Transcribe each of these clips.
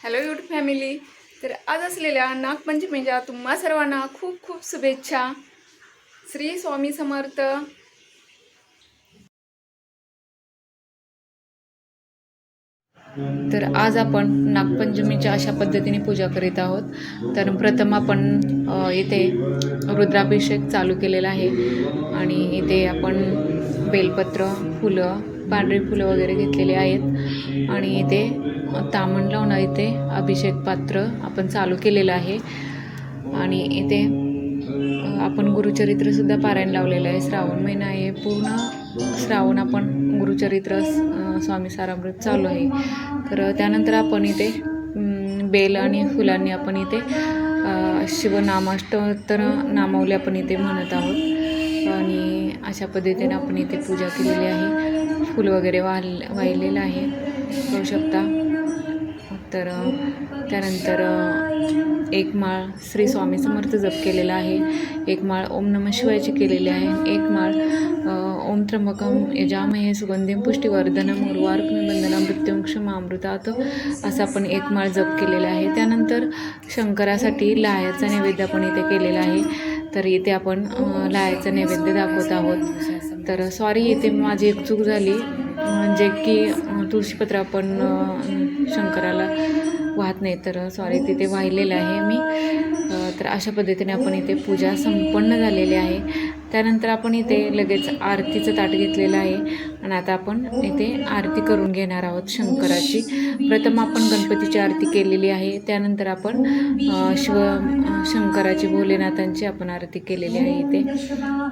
Hello YouTube family तर आज असलेल्या नागपंचमीच्या तुम्हा सर्वांना खूप खूप शुभेच्छा. श्री स्वामी समर्थ. तर आज आपण नागपंचमीच्या अशा पद्धतीने पूजा करीत आहोत. तर प्रथम आपण येथे रुद्राभिषेक चालू केलेला आहे. आणि इथे आपण बेलपत्र फुलं पांढरी फुलं वगैरे घेतलेली आहेत. आणि इथे तामण लावून इथे अभिषेक पात्र आपण चालू केलेलं आहे. आणि इथे आपण गुरुचरित्रसुद्धा पारायण लावलेलं आहे. श्रावण महिना आहे पूर्ण श्रावण आपण गुरुचरित्र स्वामी सारामृत चालू आहे. तर त्यानंतर आपण इथे बेल आणि फुलांनी आपण इथे शिवनामाष्टोत्तर नामावले आपण इथे म्हणत आहोत. आणि अशा पद्धतीने आपण इथे पूजा केलेली आहे. फुल वगैरे वाल वाहिलेलं आहे. करू शकता. तर त्यानंतर एक माळ श्री स्वामी समर्थ जप केलेला आहे. एक माळ ओम नम शिवायची केलेली आहे. एक माळ ओम त्र्यंबकम यजामहे सुगंधिम पुष्टीवर्धनम उर्वारुकमिबंधना मृत्युंक्षमामृतात असं आपण एक माळ जप केलेला आहे. त्यानंतर शंकरासाठी लाह्याचा नैवेद्य आपण इथे केलेला आहे. तर इथे आपण अ, नैवेद्य दाखवत आहोत. तर सॉरी इथे माझी एक चूक झाली. म्हणजे की तुळशीपत्र आपण शंकराला वाहत नाही तर सॉरी तिथे वाहिलेलं आहे मी. तर अशा पद्धतीने आपण इथे पूजा संपन्न झालेली आहे. त्यानंतर आपण इथे लगेच आरतीचं ताट घेतलेलं आहे. आणि आता आपण इथे आरती करून घेणार आहोत शंकराची. प्रथम आपण गणपतीची आरती केलेली आहे. त्यानंतर आपण शिव शंकराची भोलेनाथांची आपण आरती केलेली आहे इथे.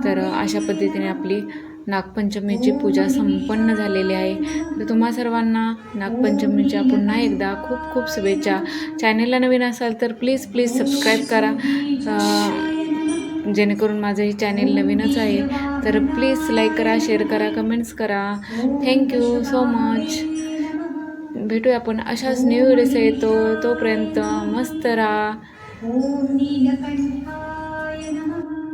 तर अशा पद्धतीने आपली नागपंचमीची पूजा संपन्न झालेली आहे. तर तुम्हा सर्वांना नागपंचमीच्या पुन्हा एकदा खूप खूप शुभेच्छा. चॅनेलला नवीन असाल तर प्लीज प्लीज सबस्क्राईब करा. जेणेकरून माझं हे चॅनेल नवीनच आहे. तर प्लीज लाईक करा शेअर करा कमेंट्स करा. थँक्यू सो मच भेटूया आपण अशाच न्यू व्हिडिओस येतो तोपर्यंत मस्त राहा. ॐ नीलकण्ठाय नमः.